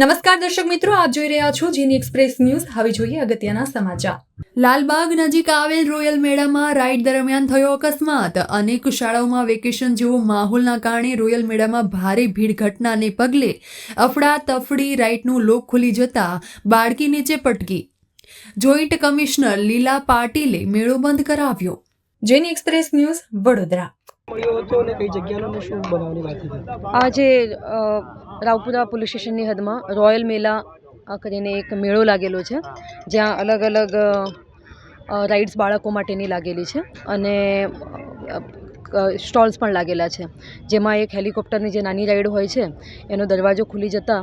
નમસ્કાર દર્શક મિત્રો, આપ જોઈ રહ્યા છો જીની એક્સપ્રેસ ન્યૂઝ. હવે જોઈએ અગત્યના સમાચાર. લાલબાગ નજીક આવેલ રોયલ મેળામાં રાઇડ દરમિયાન થયો અકસ્માત. અનેક શાળાઓમાં વેકેશન જેવો માહોલના કારણે રોયલ મેળામાં ભારે ભીડ ઘટનાને પગલે અફડા તફડી રાઇડનું લોક ખુલી જતા બાળકી નીચે પટકી. જોઈન્ટ કમિશનર લીલા પાટીલે મેળો બંધ કરાવ્યો. જેની એક્સપ્રેસ ન્યૂઝ વડોદરા. આજે રાવપુરા પોલીસ સ્ટેશનની હદમાં રોયલ મેલા કરીને એક મેળો લાગેલો છે, જ્યાં અલગ અલગ રાઇડ્સ બાળકો માટેની લાગેલી છે અને સ્ટોલ્સ પણ લાગેલા છે. જેમાં એક હેલિકોપ્ટરની જે નાની રાઈડ હોય છે, એનો દરવાજો ખુલી જતાં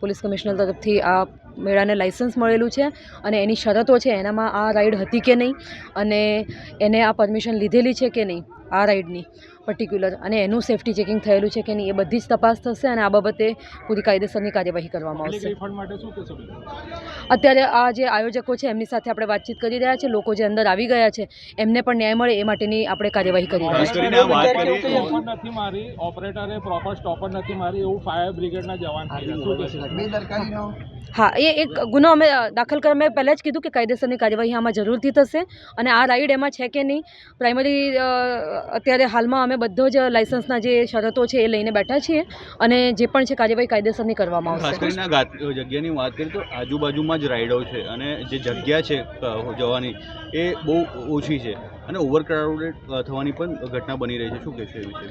પોલીસ કમિશનર તરફથી આ મેળાને લાઇસન્સ મળેલું છે અને એની શરતો છે એનામાં આ રાઈડ હતી કે નહીં અને એને આ પરમિશન લીધેલી છે કે નહીં આ રાઈડની પર્ટિક્યુલર અને એનું સેફ્ટી ચેકિંગ થયેલું છે કે નહીં એ બધી જ તપાસ થશે અને આ બાબતે પૂરી કાયદેસરની કાર્યવાહી કરવામાં આવશે. અત્યારે આ જે આયોજકો છે એમની સાથે આપણે વાતચીત કરી રહ્યા છે લોકો જે અંદર આવી ગયા છે એમને પણ ન્યાય મળે એ માટેની આપણે કાર્યવાહી કરી રહ્યા છીએ. કરીને આ વાત કરી સ્ટોપર નથી મારી ઓપરેટરે પ્રોપર સ્ટોપર નથી મારી એવું ફાયર બ્રિગેડના જવાન કહી રહ્યા. શું કહેશો? હા એ એક ગુનો અમે દાખલ કરવા મેં પહેલાં જ કીધું કે કાયદેસરની કાર્યવાહી આમાં જરૂરથી થશે અને આ રાઈડ એમાં છે કે નહીં પ્રાઇમરી અત્યારે હાલમાં અમે બધો જ લાઇસન્સના જે શરતો છે એ લઈને બેઠા છીએ અને જે પણ છે કાર્યવાહી કાયદેસરની કરવામાં આવશે. જગ્યાની વાત કરીએ તો આજુબાજુમાં જ રાઈડો છે અને જે જગ્યા છે જવાની, એ બહુ ઓછી છે. અને ઓવરક્રાઉડેડ થવાની પણ ઘટના બની રહી છે. શું કહેશો એ વિશે?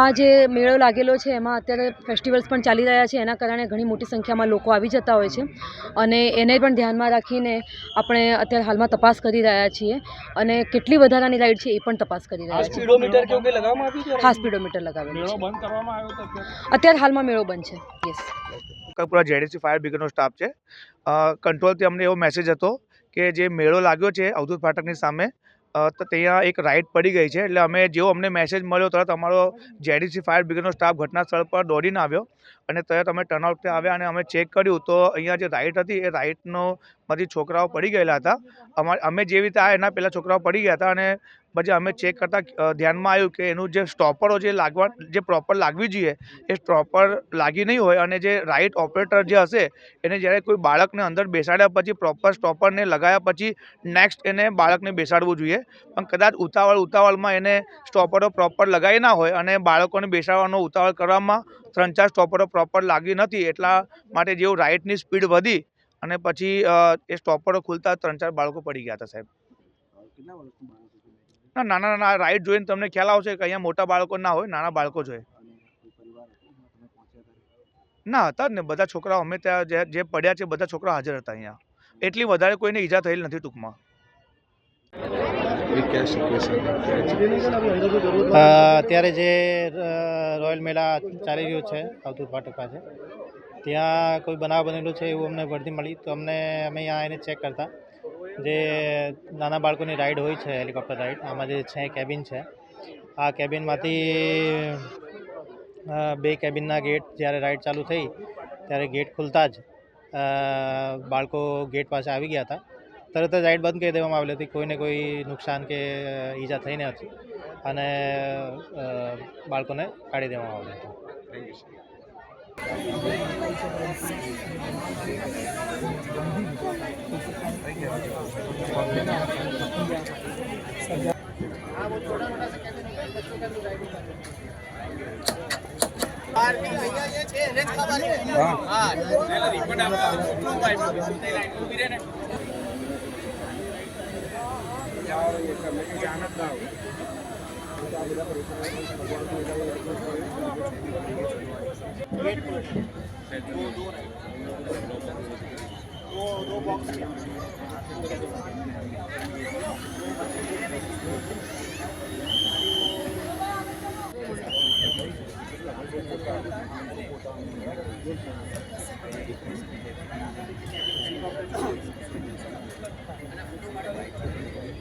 આ જે મેળો લાગેલો છે એમાં અત્યારે ફેસ્ટિવલ્સ પણ ચાલી રહ્યા છે. એના કારણે ઘણી મોટી સંખ્યામાં લોકો આવી જતા હોય છે. અને એને પણ ધ્યાનમાં રાખીને આપણે અત્યારે હાલમાં તપાસ કરી રહ્યા છીએ. અને કેટલી વધારાની રાઈડ છે એ પણ તપાસ કરી રહ્યા છીએ. સ્પીડોમીટર કેવું કંઈ લગાવવામાં આવ્યું છે? હા સ્પીડોમીટર લગાવેલું છે. બંધ કરવામાં આવ્યો હતો અત્યારે? હાલમાં મેળો બંધ છે. યસ પૂરા જેડીસી ફાયર બ્રિગેડનો સ્ટાફ છે. કંટ્રોલથી અમને એવો મેસેજ હતો કે જે મેળો લાગ્યો છે અવધૂત ફાટકની સામે તો ત્યાં એક રાઇડ પડી ગઈ છે, એટલે અમે જેવો અમને મેસેજ મળ્યો, તરત અમારો જેડીસી ફાયર બ્રિગેડનો સ્ટાફ ઘટના સ્થળ પર દોડીને આવ્યો. અને તરત અમે ટર્નઆઉટથી આવ્યા અને અમે ચેક કર્યું, તો અહીંયા જે રાઇડ હતી, એ રાઇટનો માંથી છોકરાઓ પડી ગયેલા હતા. અમારે અમે જેવી રીતે આવ્યા એના પહેલાં છોકરાઓ પડી ગયા હતા અને પછી અમે ચેક કરતાં ધ્યાનમાં આવ્યું કે એનું જે સ્ટોપરો જે લાગવા, જે પ્રોપર લાગવી જોઈએ, એ સ્ટોપર લાગી નહીં હોય અને જે રાઇટ ઓપરેટર જે હશે, એને જ્યારે કોઈ બાળકને અંદર બેસાડ્યા પછી પ્રોપર સ્ટોપરને લગાવ્યા પછી નેક્સ્ટ એને બાળકને બેસાડવું જોઈએ. પણ કદાચ ઉતાવળ, ઉતાવળમાં એને સ્ટોપરો પ્રોપર લગાવી ના હોય અને બાળકોને બેસાડવાનો ઉતાવળ કરવામાં ત્રણ ચાર સ્ટોપરો પ્રોપર લાગી નથી એટલા માટે જેવું રાઇટની સ્પીડ વધી અને પછી એ સ્ટોપરો ખુલતા ત્રણ ચાર બાળકો પડી ગયા હતા સાહેબ. ના નાના નાના રાઇડ જોઈને તમને ખ્યાલ આવશે કે અહીંયા મોટા બાળકો ના હોય નાના બાળકો જોઈએ ના હતા જ ને બધા છોકરાઓ અમે ત્યાં જે જે પડ્યા છે બધા છોકરા હાજર હતા અહીંયા. એટલી વધારે કોઈને ઈજા થયેલ નથી ટૂંકમાં. અત્યારે જે રોયલ મેળા ચાલી રહ્યો છે અવધૂત ફાટક પાસે ત્યાં કોઈ બનાવ બનેલો છે એવું અમને વર્દી મળી તો અમને, અમે અહીંયા આવીને ચેક કરતા. જે નાના બાળકોની રાઈડ હોય છે હેલિકોપ્ટર રાઈડ આમાં જે છે કેબિન છે, આ કેબિનમાંથી બે કેબિનના ગેટ જ્યારે રાઈડ ચાલુ થઈ, ત્યારે ગેટ ખુલતા જ બાળકો ગેટ પાસે આવી ગયા હતા. તરત જ રાઈડ બંધ કરી દેવામાં આવેલી હતી. કોઈને કોઈ નુકસાન કે ઈજા થઈ નથી અને બાળકોને કાઢી દેવામાં આવેલું હતું. હા. दो दो बॉक्स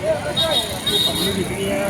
अपनी बिक्रियाँ